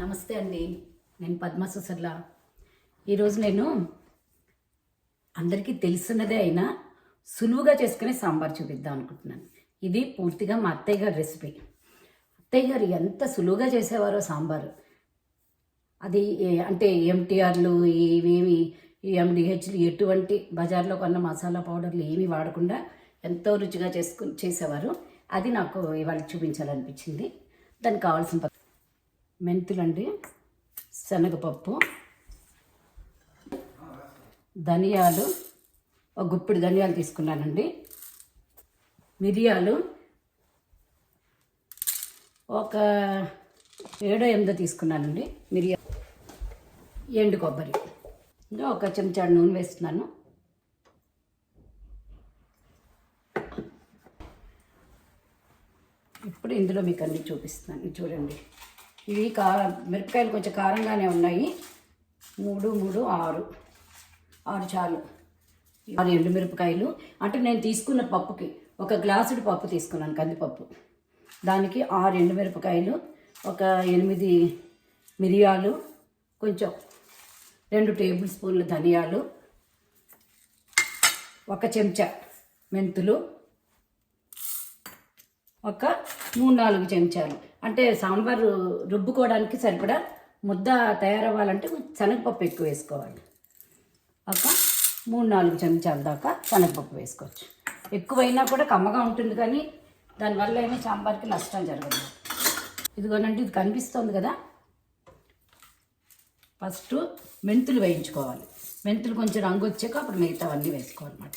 నమస్తే అండి. నేను పద్మ సుసర్ల ఈరోజు నేను అందరికీ తెలుసున్నదే అయినా సులువుగా చేసుకునే సాంబార్ చూపిద్దాం అనుకుంటున్నాను. ఇది పూర్తిగా మా అత్తయ్య గారి రెసిపీ. అత్తయ్య గారు ఎంత సులువుగా చేసేవారో సాంబారు. అది ఏ- అంటే ఎంటీఆర్లు ఇవేమి ఈ ఎండిహెచ్లు ఎటువంటి బజార్లో కొన్న మసాలా పౌడర్లు ఏమీ వాడకుండా ఎంతో రుచిగా చేసుకు చేసేవారు. అది నాకు ఇవాళ చూపించాలనిపించింది. దానికి కావాల్సిన పదార్థాలు మెంతులండి శనగపప్పు ధనియాలు ఒక గుప్పిడి ధనియాలు తీసుకున్నానండి. మిరియాలు ఒక ఏడో ఎనిమిదో తీసుకున్నానండి. మిరియా ఎండు కొబ్బరి. ఇంకా ఒక చెంచాడు నూనె వేస్తున్నాను. ఇప్పుడు ఇందులో మీకు అన్నీ చూపిస్తున్నాను. చూడండి. ఇవి కారం మిరపకాయలు కొంచెం కారంగానే ఉన్నాయి. మూడు మూడు ఆరు. ఆరు చాలు. ఆరు ఎండు మిరపకాయలు. అంటే నేను తీసుకున్న పప్పుకి ఒక గ్లాసుడు పప్పు తీసుకున్నాను కందిపప్పు. దానికి ఆరు ఎండు మిరపకాయలు ఒక ఎనిమిది మిరియాలు కొంచెం రెండు టేబుల్ స్పూన్ల ధనియాలు ఒక చెంచా మెంతులు ఒక మూడు నాలుగు చెంచాలు. అంటే సాంబారు రుబ్బుకోవడానికి సరిపడా ముద్ద తయారవ్వాలంటే శనగపప్పు ఎక్కువ వేసుకోవాలి. ఒక మూడు నాలుగు చెంచాల దాకా శనగపప్పు వేసుకోవచ్చు. ఎక్కువైనా కూడా కమ్మగా ఉంటుంది కానీ దానివల్ల ఏమీ సాంబార్కి నష్టం జరగదు. ఇదిగోనండి ఇది కనిపిస్తుంది కదా. ఫస్ట్ మెంతులు వేయించుకోవాలి. మెంతులు కొంచెం రంగు వచ్చాక అప్పుడు మిగతావన్నీ వేసుకోవాలన్నమాట.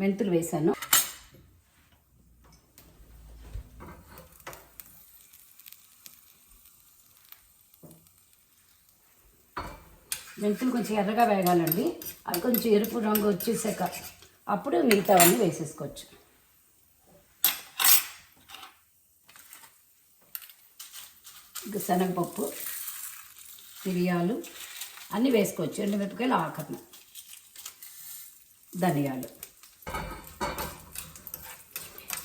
మెంతులు వేసాను. మెంతులు కొంచెం ఎర్రగా వేగాలండి. అవి కొంచెం ఎరుపు రంగు వచ్చేసాక అప్పుడు మిగతావన్నీ వేసేసుకోవచ్చు. ఇంకా శనగపప్పు మిరియాలు అన్నీ వేసుకోవచ్చు. ఎండుమిరపకాయలు ఆకరణ ధనియాలు.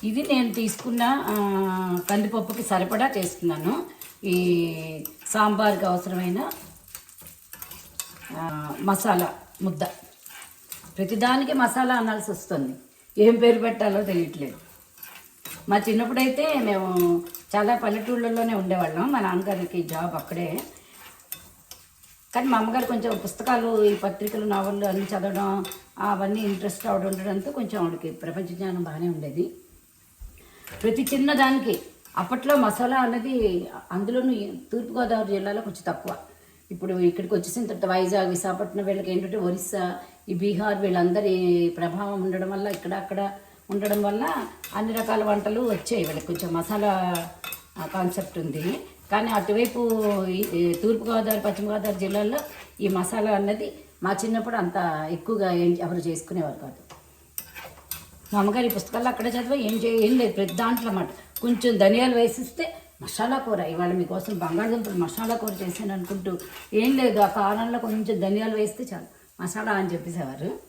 ఇది నేను తీసుకున్న కందిపప్పుకి సరిపడా చేసుకున్నాను ఈ సాంబార్కి అవసరమైన మసాలా ముద్ద. ప్రతిదానికి మసాలా అనాల్సి వస్తుంది. ఏం పేరు పెట్టాలో తెలియట్లేదు. మా చిన్నప్పుడైతే మేము చాలా పల్లెటూళ్ళలోనే ఉండేవాళ్ళం. మా నాన్నగారికి జాబ్ అక్కడే. కానీ మా అమ్మగారు కొంచెం పుస్తకాలు ఈ పత్రికలు నవళ్ళు అన్నీ చదవడం అవన్నీ ఇంట్రెస్ట్ అవడం ఉండడంతో కొంచెం ఆవిడకి ప్రపంచ జ్ఞానం బాగానే ఉండేది. ప్రతి చిన్న దానికి అప్పట్లో మసాలా అనేది అందులోనూ తూర్పుగోదావరి జిల్లాలో కొంచెం తక్కువ. ఇప్పుడు ఇక్కడికి వచ్చేసిన తర్వాత వైజాగ్ విశాఖపట్నం వీళ్ళకి ఏంటంటే ఒరిస్సా ఈ బీహార్ వీళ్ళందరి ప్రభావం ఉండడం వల్ల ఇక్కడ అక్కడ ఉండడం వల్ల అన్ని రకాల వంటలు వచ్చాయి వీళ్ళకి. కొంచెం మసాలా కాన్సెప్ట్ ఉంది. కానీ అటువైపు తూర్పుగోదావరి పశ్చిమ గోదావరి జిల్లాల్లో ఈ మసాలా అన్నది మా చిన్నప్పుడు అంత ఎక్కువగా ఏం ఎవరు చేసుకునేవారు కాదు. మా అమ్మగారి పుస్తకాల్లో అక్కడే చదివా ఏం చేయ ఏం లేదు ప్రతి దాంట్లో అన్నమాట. కొంచెం ధనియాలు వేసిస్తే మసాలా కూర. ఇవాళ మీకోసం బంగాళదుంపలు మసాలా కూర చేశాను అనుకుంటూ ఏం లేదు ఆ కారంలో కొంచెం ధనియాలు వేస్తే చాలు. మసాలా అని చెప్పేసేవారు.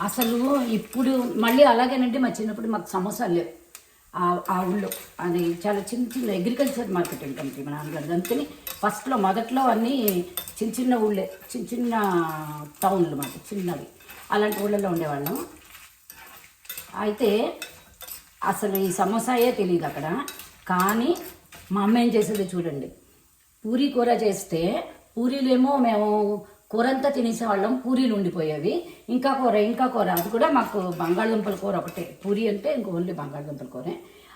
అసలు ఇప్పుడు మళ్ళీ అలాగేనంటే మా చిన్నప్పుడు మాకు సమోసాలు లేవు. ఆ- ఆ ఊళ్ళో అది చాలా చిన్న చిన్న అగ్రికల్చర్ మార్కెట్ ఉంటుంది మా నాన్నగారు అందుకని ఫస్ట్లో మొదట్లో అన్నీ చిన్న చిన్న ఊళ్ళే చిన్న చిన్న టౌన్లు మాట చిన్నవి. అలాంటి ఊళ్ళలో ఉండేవాళ్ళం. అయితే అసలు ఈ సమోసాయే తెలియదు అక్కడ. కానీ మా అమ్మ ఏం చేసేదో చూడండి. పూరీ కూర చేస్తే పూరీలేమో మేము కూర అంతా తినేసేవాళ్ళం పూరీలు ఉండిపోయేవి. ఇంకా కూర ఇంకా కూర అది కూడా మాకు బంగాళదుంపల కూర ఒకటే. పూరి అంటే ఇంక ఓన్లీ బంగాళదుంపల కూరే.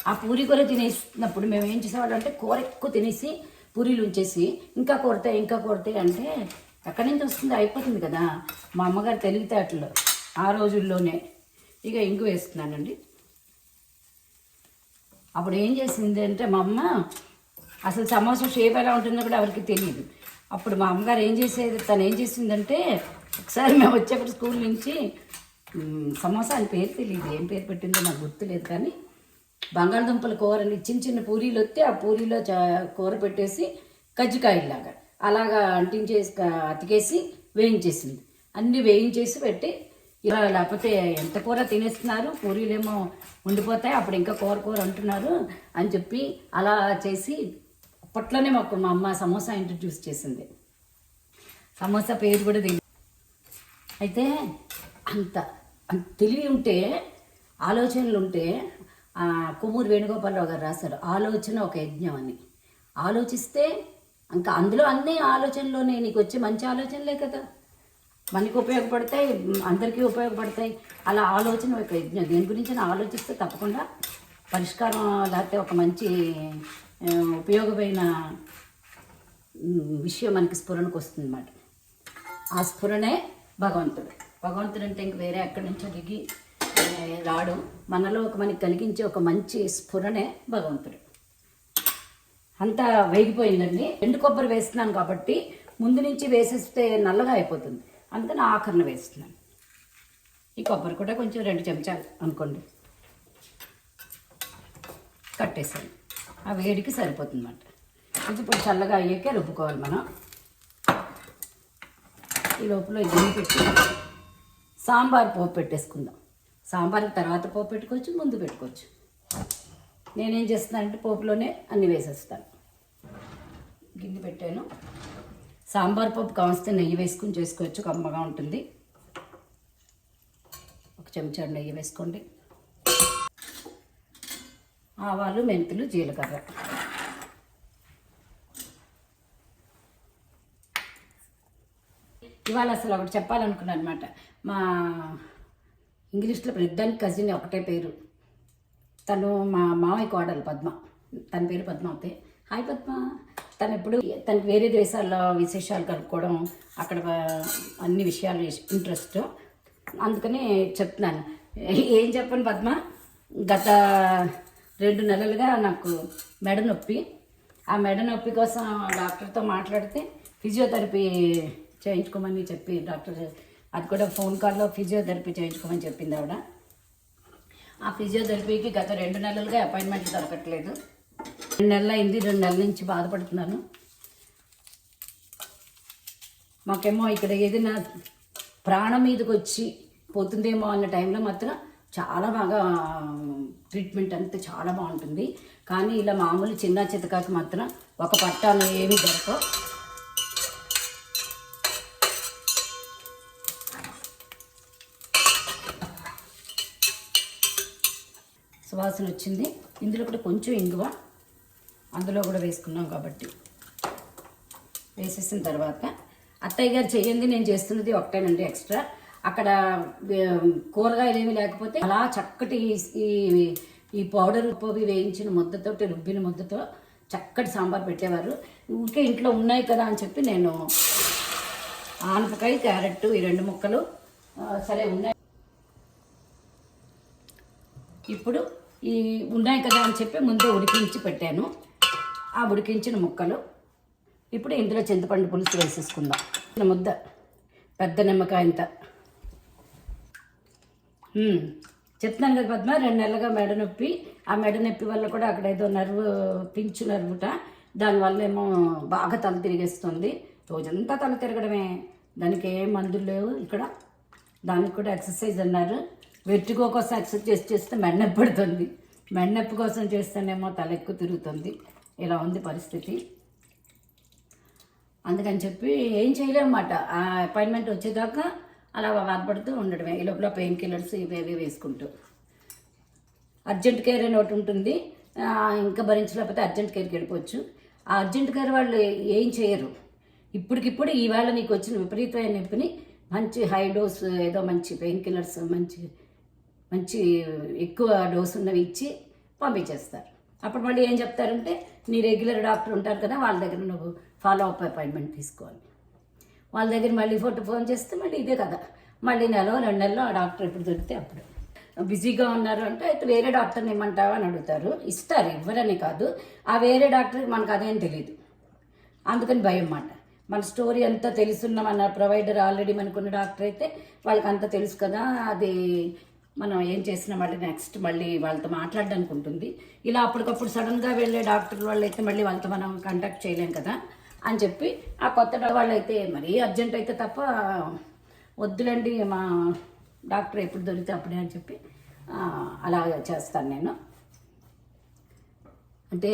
ఆ పూరి కూర తినేసినప్పుడు మేము ఏం చేసేవాళ్ళం అంటే కూర ఎక్కువ తినేసి పూరీలు ఉంచేసి ఇంకా కొరతాయి ఇంకా కొరతాయి అంటే ఎక్కడి నుంచి వస్తుంది? అయిపోతుంది కదా. మా అమ్మగారు తెలివితేటలు ఆ రోజుల్లోనే. ఇక ఇంగు వేస్తున్నానండి. అప్పుడు ఏం చేసింది అంటే మా అమ్మ అసలు సమోసా షేప్ ఎలా ఉంటుందో కూడా ఎవరికి తెలియదు. అప్పుడు మా అమ్మగారు ఏం చేసేది? తను ఏం చేసిందంటే ఒకసారి మేము వచ్చేప్పుడు స్కూల్ నుంచి సమోసా అని పేరు తెలియదు. ఏం పేరు పెట్టిందో నాకు గుర్తులేదు కానీ బంగాళదుంపల కూరని చిన్న చిన్న పూరీలు వస్తే ఆ పూరీలో చా- కూర పెట్టేసి కజ్జికాయలాగా అలాగా అంటించేసి అతికేసి వేయించేసింది. అన్నీ వేయించేసి పెట్టి ఇలా లేకపోతే ఎంత కూర తినేస్తున్నారు? పూరీలేమో ఉండిపోతాయి. అప్పుడు ఇంకా కూర కూర అంటున్నారు అని చెప్పి అలా చేసి అప్పట్లోనే మాకు మా అమ్మ సమోసా ఇంట్రడ్యూస్ చేసింది. సమోసా పేరు కూడా తెలియదు అయితే అంత తెలివి ఉంటే ఆలోచనలు ఉంటే ఆ, కొమ్మూరు వేణుగోపాలరావు గారు రాశారు. ఆలోచన ఒక యజ్ఞం అని. ఆలోచిస్తే ఇంకా అందులో అన్ని ఆలోచనలోనే నీకు వచ్చే మంచి ఆలోచనలే కదా. మనకి ఉపయోగపడతాయి అందరికీ ఉపయోగపడతాయి. అలా ఆలోచన ఒక యజ్ఞం. దేని గురించి ఆలోచిస్తే తప్పకుండా పరిష్కారం లేకపోతే ఒక మంచి ఉపయోగమైన విషయం మనకి స్ఫురణకు వస్తుంది అన్నమాట ఆ స్ఫురణే భగవంతుడు. భగవంతుడు అంటే ఇంక వేరే ఎక్కడి నుంచో దిగి రాడు. మనలో ఒక మనకి కలిగించే ఒక మంచి స్ఫురణే భగవంతుడు. అంతా వేగిపోయిందండి. ఎండు కొబ్బరి వేస్తున్నాను కాబట్టి ముందు నుంచి వేసేస్తే నల్లగా అయిపోతుంది. అందుకని ఆఖరణ వేస్తున్నాను. ఈ కొబ్బరి కూడా కొంచెం రెండు చెంచాలు అనుకోండి. కట్టేసాను ఆ వేడికి సరిపోతుంది అన్నమాట కొంచెం ఇప్పుడు చల్లగా అయ్యాకే రుబ్బుకోవాలి మనం. ఈ లోపల ఈ పెట్టి సాంబార్ పోపు పెట్టేసుకుందాం. సాంబార్ తర్వాత పోపు పెట్టుకోవచ్చు ముందు పెట్టుకోవచ్చు. నేనేం చేస్తున్నానంటే పోపులోనే అన్ని వేసేస్తాను. గిన్నె పెట్టాను. సాంబార్ పప్పు కావస్తే నెయ్యి వేసుకుని చేసుకోవచ్చు కమ్మగా ఉంటుంది. ఒక చెంచా నెయ్యి వేసుకోండి. ఆవాలు మెంతులు జీలకర్ర. ఇవాళ అసలు ఒకటి చెప్పాలనుకున్నాను అనమాట మా ఇంగ్లీష్లో పెద్దానికి కజిన్ ఒకటే పేరు. తను మా మామయ్య కోడలు పద్మ. తన పేరు పద్మావతి. హాయ్ పద్మ. తను ఎప్పుడు తనకి వేరే దేశాల్లో విశేషాలు కలుపుకోవడం అక్కడ అన్ని విషయాలు ఇంట్రెస్ట్. అందుకని చెప్తున్నాను. ఏం చెప్పను పద్మ? గత రెండు నెలలుగా నాకు మెడ నొప్పి. ఆ మెడ నొప్పి కోసం డాక్టర్తో మాట్లాడితే ఫిజియోథెరపీ చేయించుకోమని చెప్పి డాక్టర్ అది కూడా ఫోన్ కాల్లో ఫిజియోథెరపీ చేయించుకోమని చెప్పింది ఆవిడ. ఆ ఫిజియోథెరపీకి గత రెండు నెలలుగా అపాయింట్మెంట్ దొరకట్లేదు. రెండు నెలలు అయింది రెండు నెలల నుంచి బాధపడుతున్నాను. మాకేమో ఇక్కడ ఏదైనా ప్రాణం మీదకి వచ్చి పోతుందేమో అన్న టైంలో మాత్రం చాలా బాగా ట్రీట్మెంట్ అంతా చాలా బాగుంటుంది. కానీ ఇలా మామూలు చిన్న చితకాకి మాత్రం ఒక పట్టాలు ఏమి దొరకవు. సువాసన వచ్చింది. ఇందులో కూడా కొంచెం ఇంగువ. అందులో కూడా వేసుకున్నాం కాబట్టి. వేసేసిన తర్వాత అత్తయ్య గారు చేయండి నేను చేస్తున్నది ఒకటేనండి ఎక్స్ట్రా. అక్కడ కూరగాయలు ఏమి లేకపోతే అలా చక్కటి ఈ ఈ పౌడర్ పోగి వేయించిన ముద్దతోటి రుబ్బిన ముద్దతో చక్కటి సాంబార్ పెట్టేవారు. ఊరికే ఇంట్లో ఉన్నాయి కదా అని చెప్పి నేను ఆనపకాయ క్యారెట్ ఈ రెండు ముక్కలు సరే ఉన్నాయి. ఇప్పుడు ఈ ఉన్నాయి కదా అని చెప్పి ముందే ఉడికించి పెట్టాను. ఆ ఉడికించిన ముక్కలు. ఇప్పుడు ఇందులో చింతపండు పులుసు వేసేసుకుందాం. ముద్ద. పెద్ద నిమ్మకాయ ఇంత. చెప్తున్నాను కదా పద్మ రెండు నెలలుగా మెడ నొప్పి. ఆ మెడ నొప్పి వల్ల కూడా అక్కడ ఏదో నర్వ్ పించు నర్వుట దానివల్ల ఏమో బాగా తల తిరిగేస్తుంది. రోజంతా తల తిరగడమే. దానికి ఏ మందులు లేవు ఇక్కడ. దానికి కూడా ఎక్సర్సైజ్ అన్నారు. వెట్టిగో కోసం ఎక్సర్సైజ్ చేస్తే మెడ నొప్పి పడుతుంది. మెడ నొప్పి కోసం చేస్తేనేమో తల ఎక్కువ తిరుగుతుంది. ఇలా ఉంది పరిస్థితి. అందుకని చెప్పి ఏం చేయలేమన్నమాట. ఆ అపాయింట్మెంట్ వచ్చేదాకా అలా బాధపడుతూ ఉండడమే. ఈ లోపల పెయిన్ కిల్లర్స్ ఇవి వేసుకుంటూ. అర్జెంట్ కేర్ అని ఒకటి ఉంటుంది. ఇంకా భరించలేకపోతే అర్జెంట్ కేర్కి వెళ్ళిపోవచ్చు. ఆ అర్జెంట్ కేర్ వాళ్ళు ఏం చేయరు. ఇప్పటికిప్పుడు ఈవేళ నీకు వచ్చిన విపరీతమైన నొప్పిని మంచి హై డోస్ ఏదో మంచి పెయిన్ కిల్లర్స్ మంచి మంచి ఎక్కువ డోస్ ఉన్నవి ఇచ్చి పంపించేస్తారు. అప్పుడు మళ్ళీ ఏం చెప్తారంటే నీ రెగ్యులర్ డాక్టర్ ఉంటారు కదా వాళ్ళ దగ్గర నువ్వు ఫాలో అప్ అపాయింట్మెంట్ తీసుకోవాలి. వాళ్ళ దగ్గర మళ్ళీ ఫోటో ఫోన్ చేస్తే మళ్ళీ ఇదే కదా. మళ్ళీ నెల రెండు నెలలో ఆ డాక్టర్ ఎప్పుడు దొరికితే అప్పుడు. బిజీగా ఉన్నారు అంటే అయితే వేరే డాక్టర్ని ఇమ్మంటావా? అని అడుగుతారు. ఇస్తారు ఇవ్వరని కాదు. ఆ వేరే డాక్టర్కి మనకు అదేం తెలియదు అందుకని భయం మాట మన స్టోరీ అంతా తెలుసున్న మన ప్రొవైడర్ ఆల్రెడీ మనకున్న డాక్టర్ అయితే వాళ్ళకి అంత తెలుసు కదా అది మనం ఏం చేసినా మళ్ళీ నెక్స్ట్ మళ్ళీ వాళ్ళతో మాట్లాడడానికి ఉంటుంది. ఇలా అప్పటికప్పుడు సడన్గా వెళ్ళే డాక్టర్ వాళ్ళు అయితే మళ్ళీ వాళ్ళతో మనం కాంటాక్ట్ చేయలేం కదా అని చెప్పి ఆ కొత్త వాళ్ళు అయితే మరీ అర్జెంట్ అయితే తప్ప వద్దులండి మా డాక్టర్ ఎప్పుడు దొరికితే అప్పుడే అని చెప్పి అలా చేస్తాను నేను. అంటే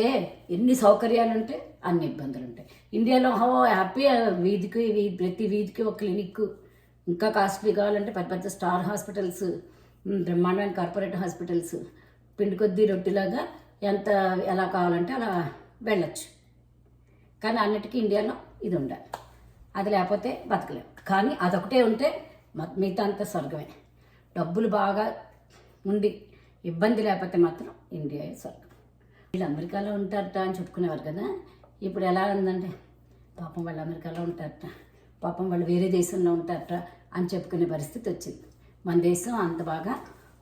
ఎన్ని సౌకర్యాలు ఉంటాయి అన్ని ఇబ్బందులు ఉంటాయి ఇండియాలో హో హ్యాపీ వీధికి ప్రతి వీధికి ఒక క్లినిక్ ఇంకా కాస్ట్లీ కావాలంటే పెద్ద పెద్ద స్టార్ హాస్పిటల్స్ బ్రహ్మాండమైన కార్పొరేట్ హాస్పిటల్స్ పిండి కొద్దీ రొట్టెలాగా ఎంత ఎలా కావాలంటే అలా వెళ్ళచ్చు. కానీ అన్నిటికీ ఇండియాలో ఇది ఉండాలి. అది లేకపోతే బతకలేము కానీ అదొకటే ఉంటే మ- మిగతా స్వర్గమే. డబ్బులు బాగా ఉండి ఇబ్బంది లేకపోతే మాత్రం ఇండియా స్వర్గం. వీళ్ళు అమెరికాలో ఉంటారట అని చెప్పుకునేవారు కదా. ఇప్పుడు ఎలా ఉందంటే పాపం వాళ్ళు అమెరికాలో ఉంటారట. పాపం వాళ్ళు వేరే దేశంలో ఉంటారట అని చెప్పుకునే పరిస్థితి వచ్చింది. మన దేశం అంత బాగా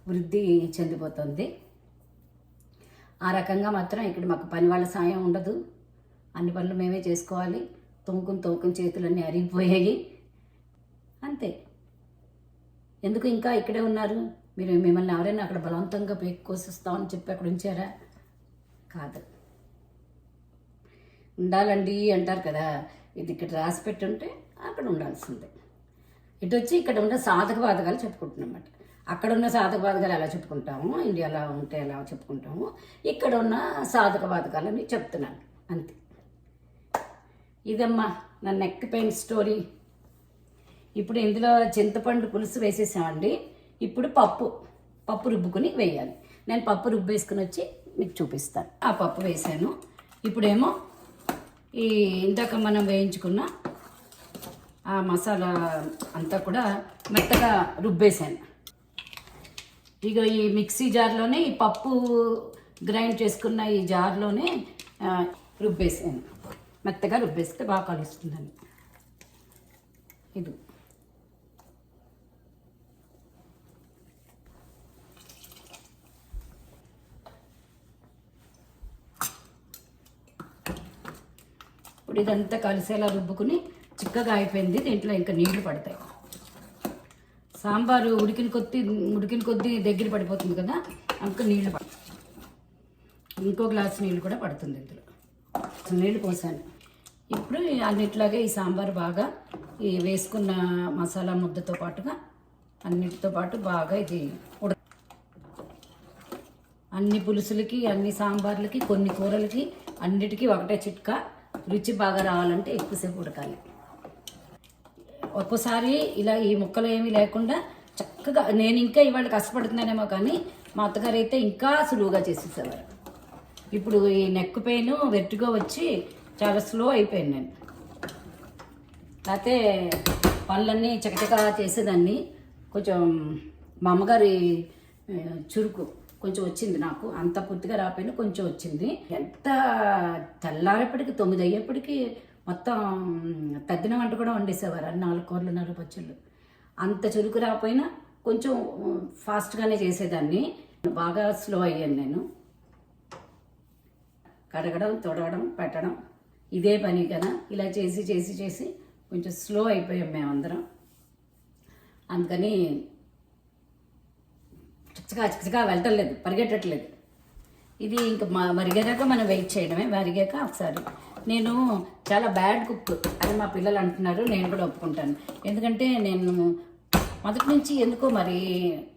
వృద్ధి చెందిపోతుంది. ఆ రకంగా మాత్రం ఇక్కడ మాకు పని వాళ్ళ సాయం ఉండదు. అన్ని పనులు మేమే చేసుకోవాలి. తోముకుని తోముకుని చేతులన్నీ అరిగిపోయాయి. అంతే. ఎందుకు ఇంకా ఇక్కడే ఉన్నారు? మీరు మిమ్మల్ని ఎవరైనా అక్కడ బలవంతంగా పేక్ కోసిస్తామని చెప్పి అక్కడ ఉంచారా? కాదు. ఉండాలండి అంటారు కదా. ఇది ఇక్కడ రాసి పెట్టి ఉంటే అక్కడ ఉండాల్సిందే. ఇటు వచ్చి ఇక్కడ ఉన్న సాధక బాధకాలు చెప్పుకుంటున్నమాట అక్కడ ఉన్న సాధక బాధకాలు ఎలా చెప్పుకుంటాము? ఇండియాలో ఉంటే ఎలా చెప్పుకుంటాము? ఇక్కడ ఉన్న సాధక బాధకాలని చెప్తున్నాను. అంతే. ఇదమ్మా నా నెక్ పెయిన్ స్టోరీ ఇప్పుడు ఇందులో చింతపండు పులుసు వేసేసామండి. ఇప్పుడు పప్పు. పప్పు రుబ్బుకుని వేయాలి. నేను పప్పు రుబ్బేసుకుని వచ్చి మీకు చూపిస్తాను. ఆ పప్పు వేసాను. ఇప్పుడేమో ఈ ఇందాక మనం వేయించుకున్న ఆ మసాలా అంతా కూడా మెత్తగా రుబ్బేసాను ఇక ఈ మిక్సీ జార్లోనే ఈ పప్పు గ్రైండ్ చేసుకున్న ఈ జార్లోనే రుబ్బేసాను మెత్తగా రుబ్బేస్తే బాగా కలుస్తుందని ఇది. ఇప్పుడు ఇదంతా కలిసేలా రుబ్బుకుని చిక్కగా అయిపోయింది. దీంట్లో ఇంకా నీళ్ళు పడతాయి. సాంబారు ఉడికిన కొద్ది ఉడికిన కొద్దీ దగ్గర పడిపోతుంది కదా అందుకు నీళ్ళు పడ ఇంకో గ్లాస్ నీళ్ళు కూడా పడుతుంది ఇందులో. నీళ్ళు పోసాను. ఇప్పుడు అన్నిట్లాగే ఈ సాంబార్ బాగా ఈ వేసుకున్న మసాలా ముద్దతో పాటుగా అన్నిటితో పాటు బాగా ఇది ఉడ అన్ని పులుసులకి అన్ని సాంబార్లకి కొన్ని కూరలకి అన్నిటికీ ఒకటే చిట్కా. రుచి బాగా రావాలంటే ఎక్కువసేపు ఉడకాలి. ఒక్కోసారి ఇలా ఈ ముక్కలు ఏమీ లేకుండా చక్కగా నేను ఇంకా ఇవాళ కష్టపడుతున్నానేమో కానీ మా అత్తగారు అయితే ఇంకా సులువుగా చేసేసేవారు. ఇప్పుడు ఈ నెక్ పెయిన్ వెట్టుగా వచ్చి చాలా స్లో అయిపోయాను నేను. అయితే పనులన్నీ చకచకా చేసేదాన్ని. కొంచెం మా అమ్మగారి చురుకు కొంచెం వచ్చింది నాకు. అంత పూర్తిగా రాపోయినా కొంచెం వచ్చింది. ఎంత తెల్లారేపటికి తొమ్మిది అయ్యేప్పటికీ మొత్తం తద్దిన వంట కూడా వండేసేవారు. అన్ని నాలుగు కూరలు నాలుగు పచ్చళ్ళు. అంత చురుకు రాకపోయినా కొంచెం ఫాస్ట్గానే చేసేదాన్ని. బాగా స్లో అయ్యాను నేను. కడగడం తొడగడం పెట్టడం ఇదే పని కదా. ఇలా చేసి చేసి చేసి కొంచెం స్లో అయిపోయాం మేమందరం. అందుకని చక్కగా వెళ్ళటం లేదు. పరిగెట్టట్లేదు. ఇది ఇంకా మరిగాక మనం వెయిట్ చేయడమే. మరిగాక ఒకసారి. నేను చాలా బ్యాడ్ కుక్ అని మా పిల్లలు అంటున్నారు. నేను కూడా ఒప్పుకుంటాను. ఎందుకంటే నేను మొదటి నుంచి ఎందుకో మరి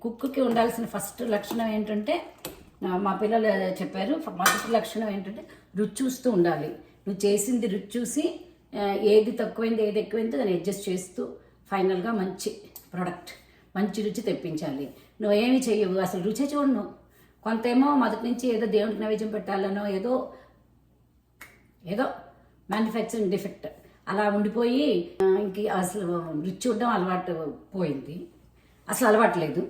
కుక్కి ఉండాల్సిన ఫస్ట్ లక్షణం ఏంటంటే మా పిల్లలు చెప్పారు మొదటి లక్షణం ఏంటంటే రుచి చూస్తూ ఉండాలి. నువ్వు చేసింది రుచి చూసి ఏది తక్కువైంది ఏది ఎక్కువైందో దాన్ని అడ్జస్ట్ చేస్తూ ఫైనల్గా మంచి ప్రోడక్ట్ మంచి రుచి తెప్పించాలి. నువ్వేమి చెయ్యవు అసలు రుచి చూడను. కొంతేమో మొదటి నుంచి ఏదో దేవుడికి నైవేద్యం పెట్టాలనో ఏదో ఏదో మ్యానుఫ్యాక్చరింగ్ డిఫెక్ట్ అలా ఉండిపోయి ఇంక అసలు రుచి చూడడం అలవాటు పోయింది. అసలు అలవాటు లేదు.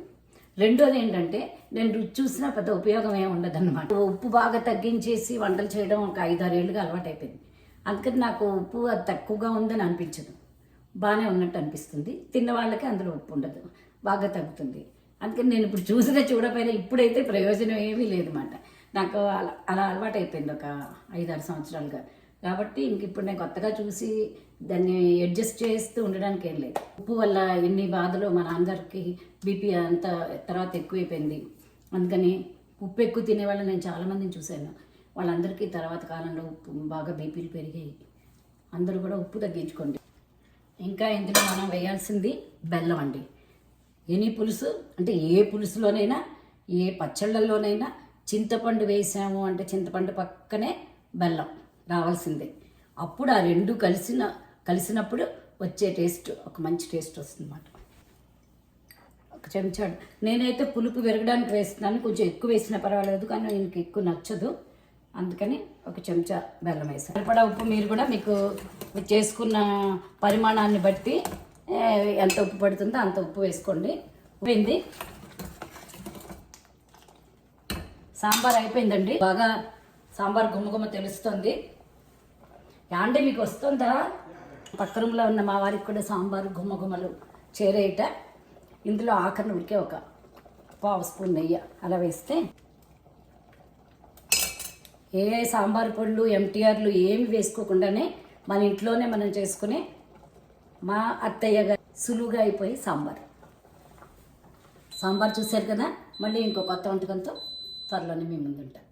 రెండోది ఏంటంటే నేను రుచి చూసినా పెద్ద ఉపయోగం ఏమి ఉండదన్నమాట. ఉప్పు బాగా తగ్గించేసి వంటలు చేయడం ఒక ఐదారేళ్ళుగా అలవాటు అయిపోయింది అందుకని నాకు ఉప్పు అది తక్కువగా ఉందని అనిపించదు. బాగానే ఉన్నట్టు అనిపిస్తుంది. తిన్న వాళ్ళకి అందులో ఉప్పు ఉండదు. బాగా తగ్గుతుంది. అందుకని నేను ఇప్పుడు చూసినా చూడపోయినా ఇప్పుడైతే ప్రయోజనం ఏమీ లేదన్నమాట. నాకు అలా అలా అలవాటు అయిపోయింది ఒక ఐదారు సంవత్సరాలుగా. కాబట్టి ఇంక ఇప్పుడు నేను కొత్తగా చూసి దాన్ని అడ్జస్ట్ చేస్తూ ఉండడానికి ఏం లేదు. ఉప్పు వల్ల ఎన్ని బాధలు మన అందరికీ బీపీ అంతా తర్వాత ఎక్కువైపోయింది. అందుకని ఉప్పు ఎక్కువ తినే వాళ్ళని నేను చాలామందిని చూశాను. వాళ్ళందరికీ తర్వాత కాలంలో ఉప్పు బాగా బీపీలు పెరిగాయి. అందరూ కూడా ఉప్పు తగ్గించుకోండి. ఇంకా ఇందులో మనం వేయాల్సింది బెల్లం అండి. ఎనీ పులుసు? అంటే ఏ పులుసులోనైనా ఏ పచ్చళ్ళల్లోనైనా చింతపండు వేసాము అంటే చింతపండు పక్కనే బెల్లం రావాల్సిందే. అప్పుడు ఆ రెండు కలిసిన కలిసినప్పుడు వచ్చే టేస్ట్ ఒక మంచి టేస్ట్ వస్తుంది అన్నమాట ఒక చెంచాడు నేనైతే పులుపు విరగడానికి వేస్తున్నాను. కొంచెం ఎక్కువ వేసినా పర్వాలేదు కానీ నాకు ఎక్కువ నచ్చదు. అందుకని ఒక చెంచా బెల్లం వేసాను. సరిపడా ఉప్పు మీరు కూడా మీకు చేసుకున్న పరిమాణాన్ని బట్టి ఎంత ఉప్పు పడుతుందో అంత ఉప్పు వేసుకోండి. ఉప్పింది. సాంబార్ అయిపోయిందండి. బాగా సాంబార్ గుమ్మగుమ్మ తెలుస్తుంది. యాండి మీకు వస్తుందా? పక్క రూమ్లో ఉన్న మా వారికి కూడా సాంబార్ గుమ్మగుమ్మలు చేరేయట. ఇందులో ఆఖరిని ఉడికే ఒక పావు స్పూన్ నెయ్యి అలా వేస్తే ఏ సాంబార్ పొళ్ళు ఎంటీఆర్లు ఏమి వేసుకోకుండానే మన ఇంట్లోనే మనం చేసుకునే మా అత్తయ్య గారు సులువుగా అయిపోయి సాంబార్. సాంబార్ చూశారు కదా? మళ్ళీ ఇంకో కొత్త వంటకంతో త్వరలోనే మీ ముందుంటాం.